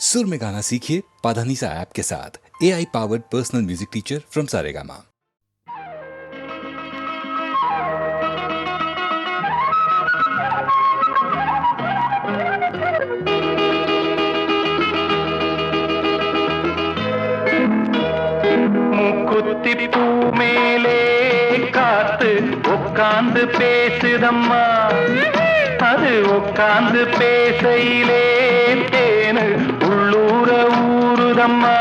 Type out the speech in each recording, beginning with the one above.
सुर में गाना सीखिए पाधानीसा ऐप के साथ। A I powered personal music teacher from Saregama முக்குத்திப்பு பேசுதம்மா அது உட்கார்ந்து பேசையிலே போதம்மா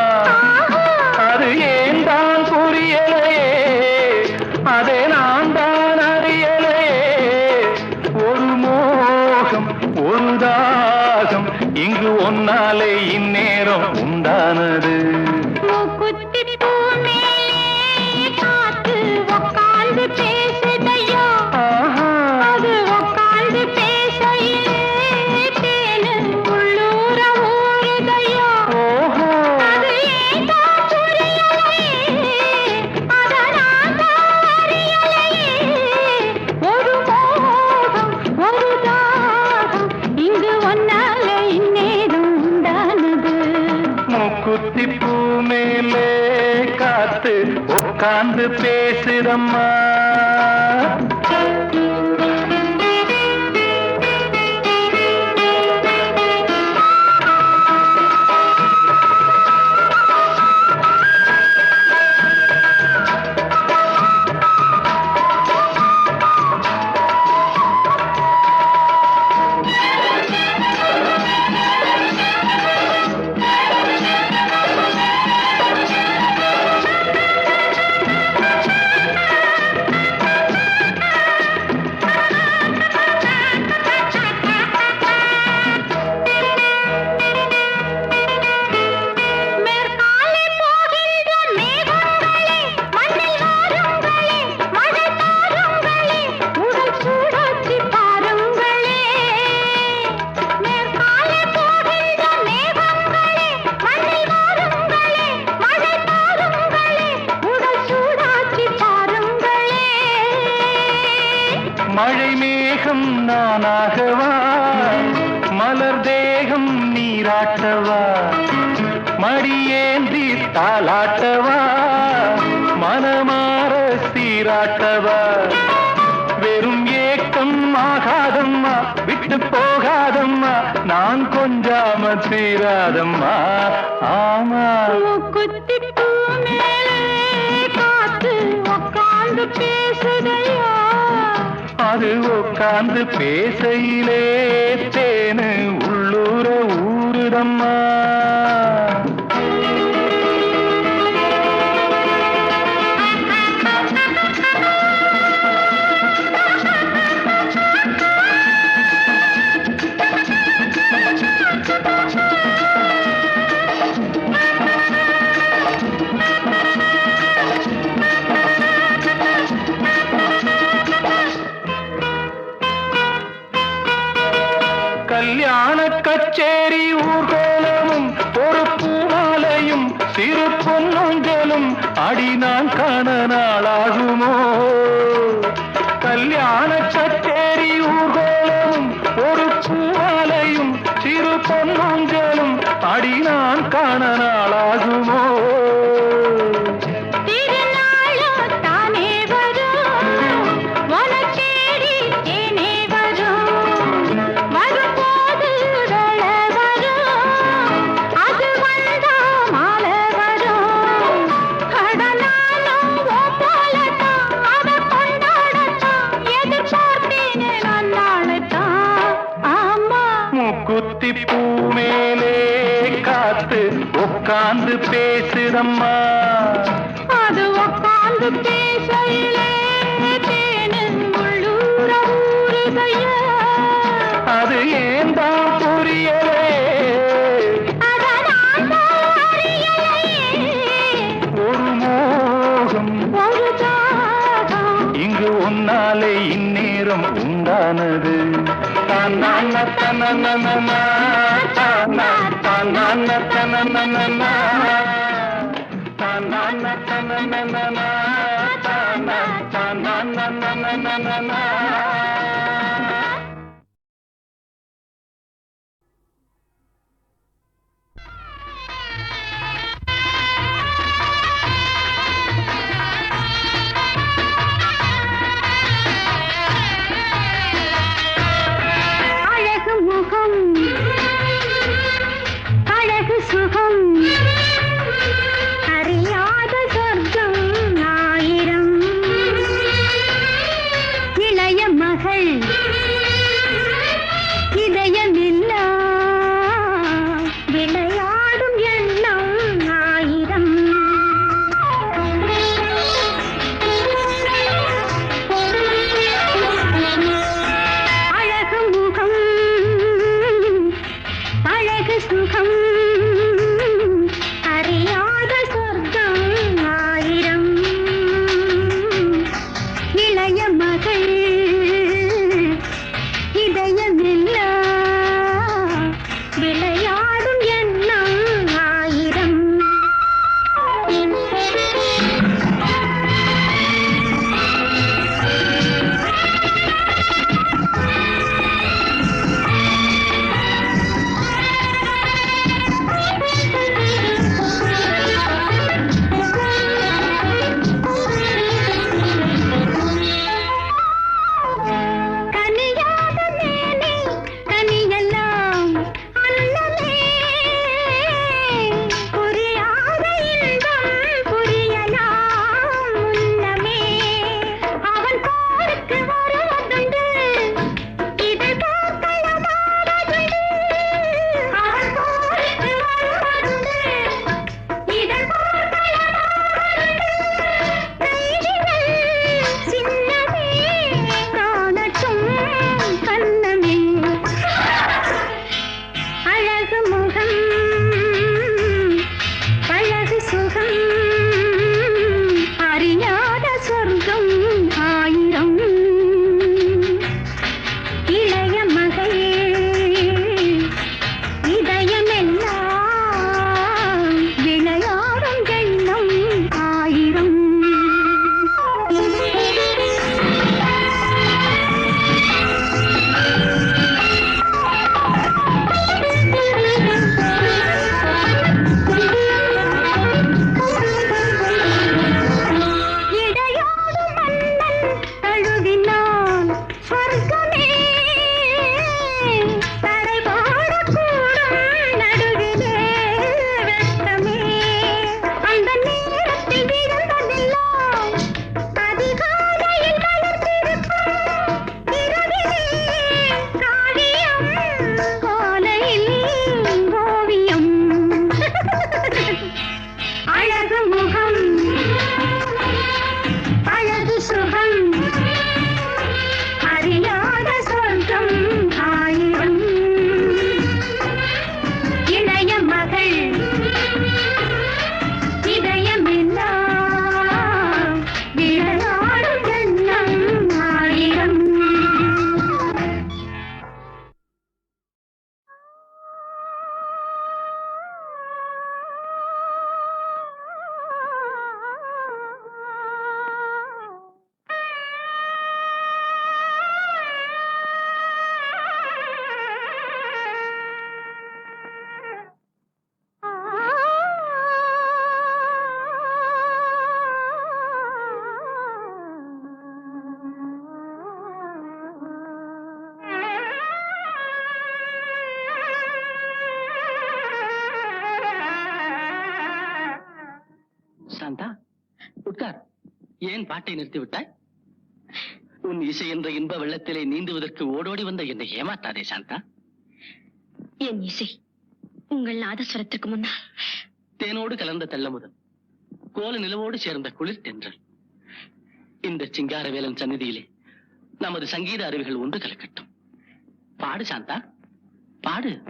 மழை மேகம் நானாகவா? மலர் தேகம் நீராட்டவா? மடியேந்தி தாளாட்டவா? மனமாற சீராட்டவா? வெறும் ஏக்கம் ஆகாதம்மா விட்டு போகாதம்மா நான் கொஞ்சாம சீராதம்மா. ஆமா. யாரு உட்கார்ந்து பேசையிலே தேனு உள்ளூர ஊருதம்மா. பேசம்மா அது உட்காந்து பேசையிலே அது ஏன் தான் புரியவே ஒரு மோகம் இங்கு உன்னாலே இந்நேரம் உண்டானது தன்ன தன்ன தன்ன தன்ன ஏன் பாட்டை நிறுத்தி விட்டாய் உன் இசை என்ற இன்ப வெள்ளத்திலே நீந்துவதற்கு ஓடோடி வந்த என்னை ஏமாத்தாதே சாந்தா. என் இசை உங்கள் நாதஸ்வரத்திற்கு முன்னால். தேனோடு கலந்த தெள்ளமுதல் கோல நிலவோடு சேர்ந்த குளிர் தென்றல். இந்த சிங்கார வேலன் சந்நிதியிலே நமது சங்கீத அறிவுகள் ஒன்று கலக்கட்டும். பாடு சாந்தா. பாடு.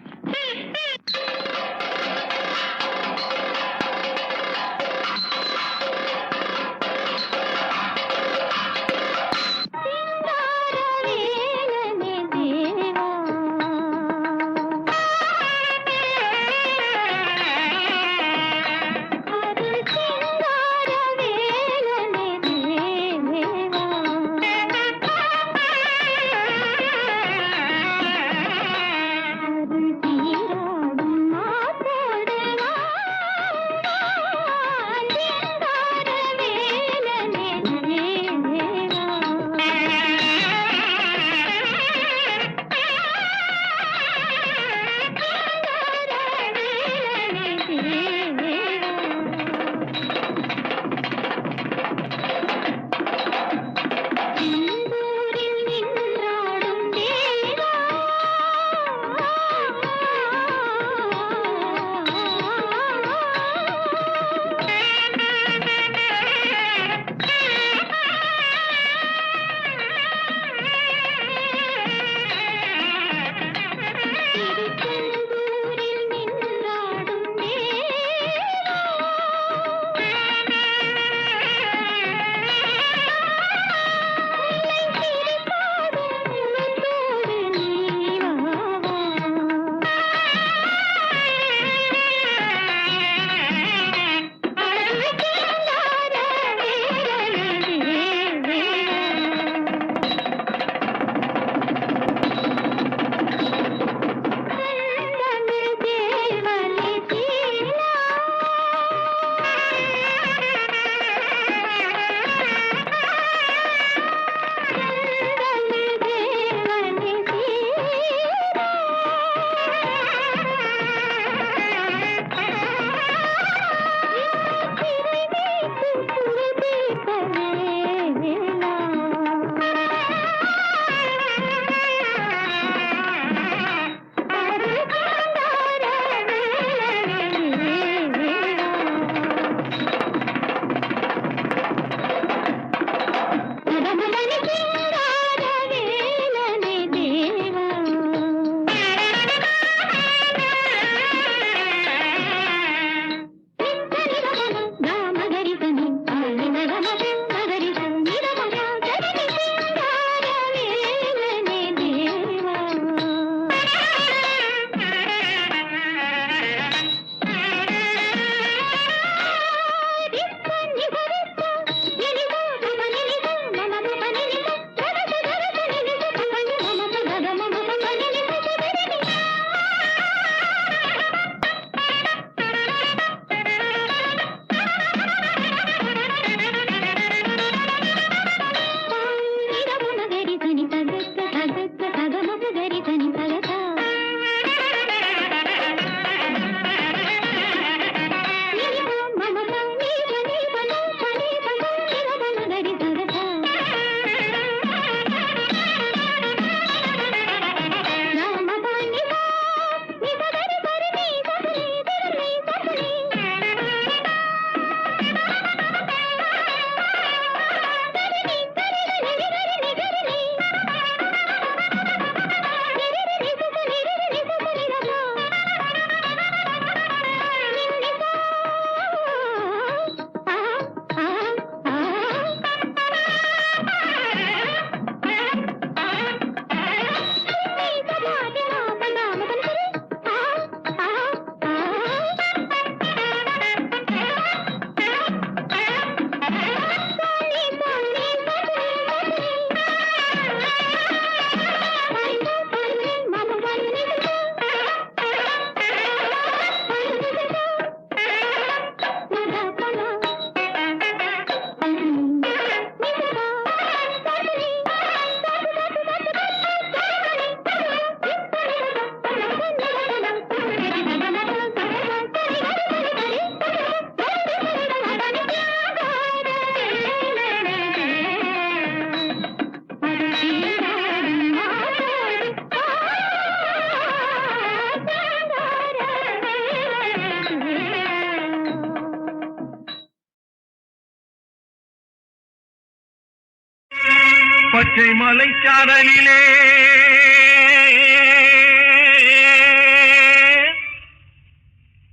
பச்சை மலைச்சாரலிலே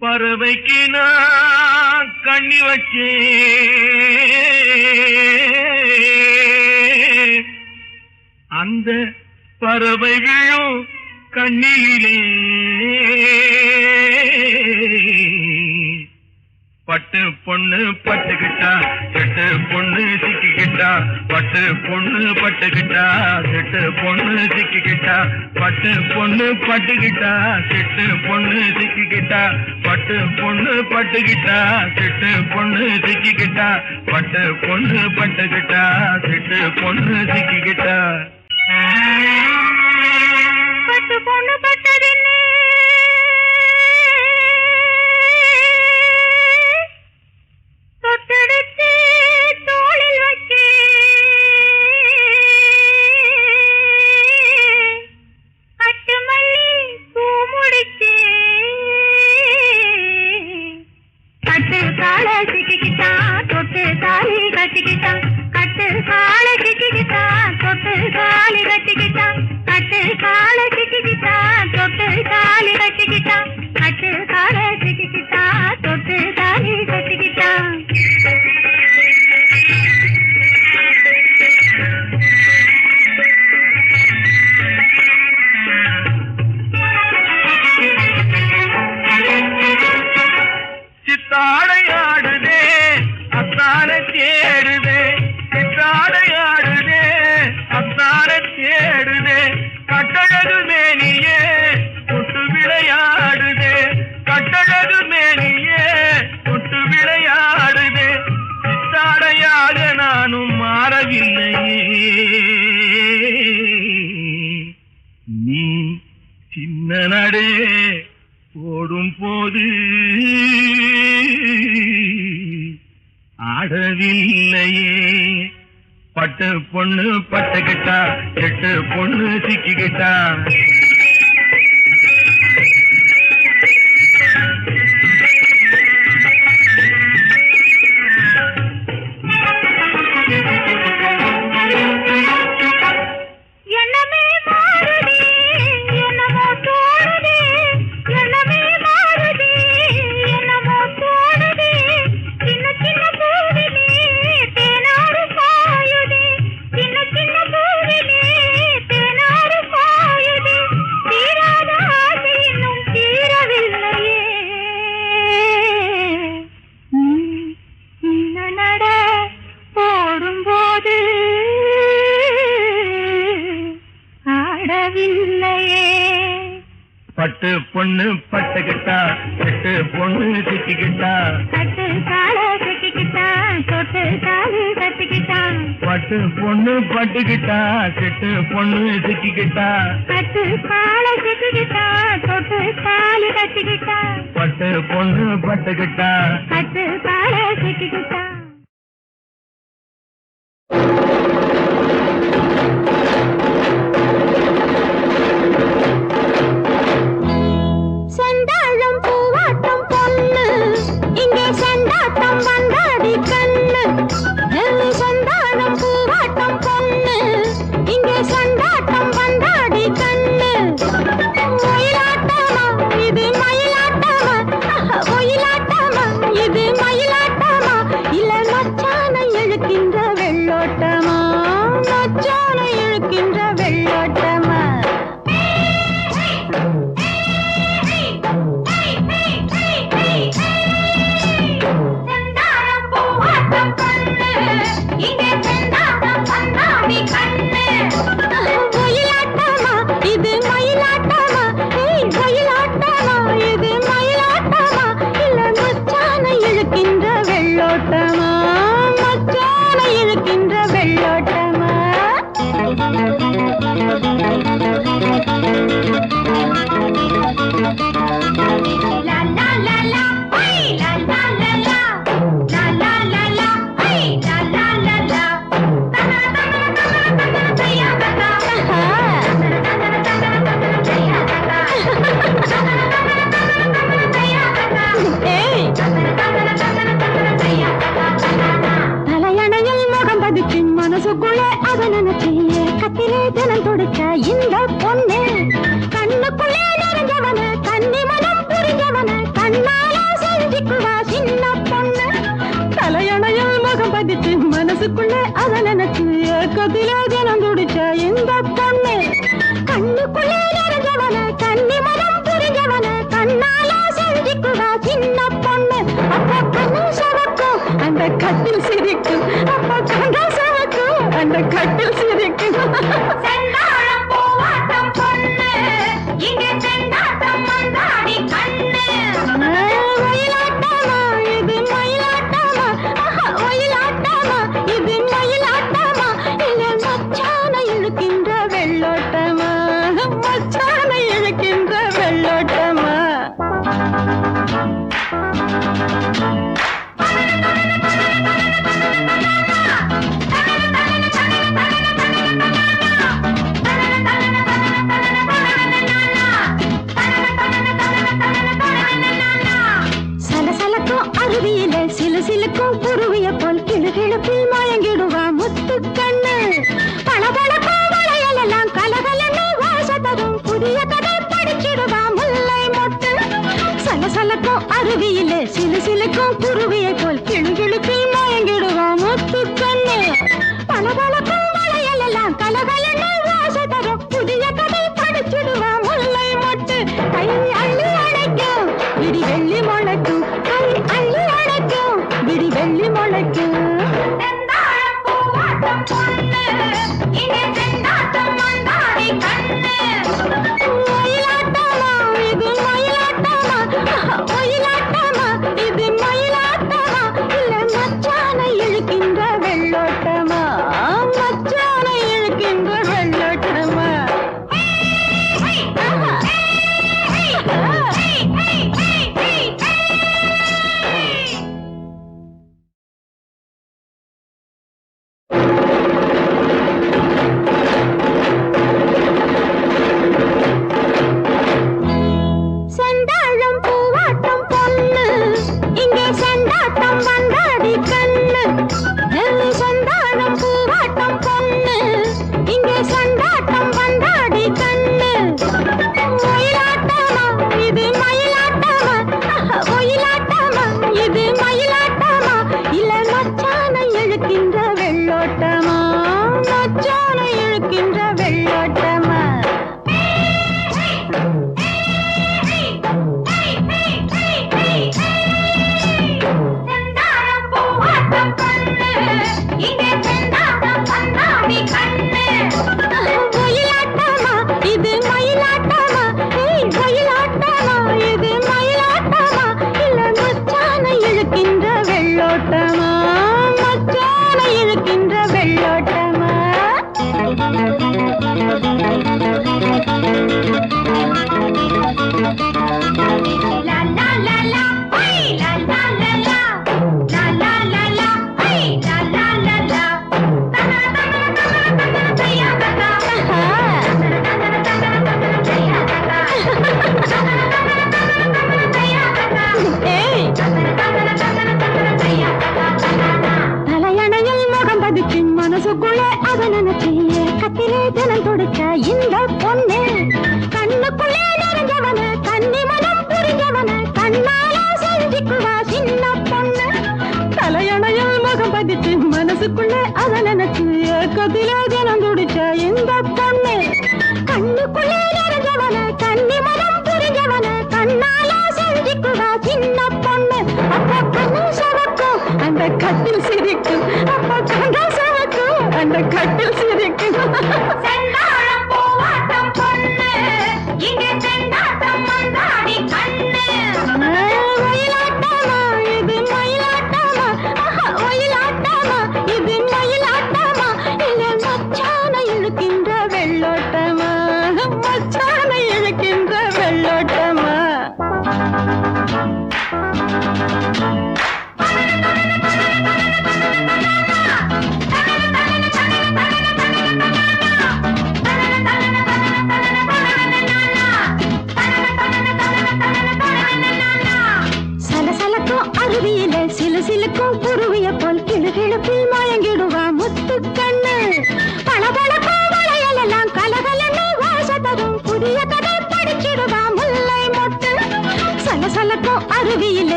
பறவைக்கு நான் கண்ணி வச்சே அந்த பறவை விழும் கண்ணிலே. பட்டு பொண்ணு பட்டுக்கிட்டா பட்டு பொண்ணு சிக்கி சிக்கிக்கிட்டா பட்டு பொண்ணு பட்டுக்கிட்டா செட்டு பொண்ணு சிக்கிக்கிட்டா பட்டு பொண்ணு பட்டுக்கிட்டா செட்டு பொண்ணு சிக்கிக்கிட்டா பட்டு பொண்ணு பட்டுக்கிட்டா செட்டு பொண்ணு சிக்கிக்கிட்டா பட்டு பொண்ணு பட்டுக்கிட்டா செட்டு பொண்ணு சிக்கிக்கிட்டா. பட்டு பட்டுக்கிட்டா எட்டு பொண்ணு சிக்கிக்கிட்டா. ஆடவில்லையே பட்டு பொண்ணு பட்டுக்கிட்டா எட்டு பொண்ணு சிக்கிக்கிட்டா கட்டு. கால கட்டிக்கிட்டா தொட்டு காலு கட்டிக்கிட்டா பட்டு பொண்ணு பட்டுக்கிட்டா செட்டு பொண்ணு சிக்கிக்கிட்டா கட்டு. கால கட்டிக்கிட்டா தொட்டு காலு கட்டிக்கிட்டா பட்டு பொண்ணு பட்டுக்கிட்டா கட்டு. கால கட்டிக்கிட்டா அந்த கட்டில் சிரிக்கும். அந்த கட்டில் சிரிக்கும். அருவியில சிலு சிலுக்கும் குருவியை போல்